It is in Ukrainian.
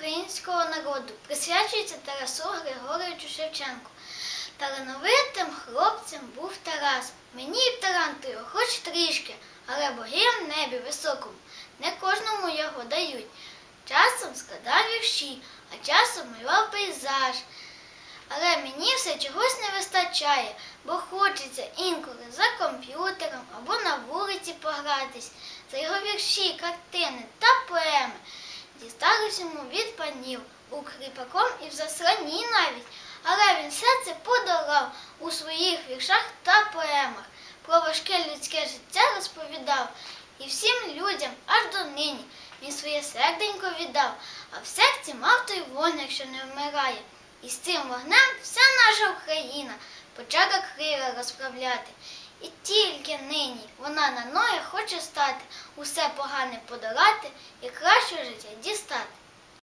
українського народу присвячується Тарасу Григоровичу Шевченку. Талановитим хлопцем був Тарас. Мені й таланту хоч трішки, але боги в небі високому не кожному його дають. Часом складав вірші, а часом малював пейзаж. Але мені все чогось не вистачає, бо хочеться інколи за комп'ютером або на вулиці погратись, за його вірші, картини та поеми. Дісталось йому від панів у кріпаком і в засланні навіть, але він все це подолав у своїх віршах та поемах. Про важке людське життя розповідав і всім людям аж до нині він своє серденько віддав, а в серці мав той вогник, що не вмирає. І з цим вогнем вся наша Україна почала крила розправляти. І тільки нині вона на ноги хоче стати, усе погане подолати і краще життя дістати.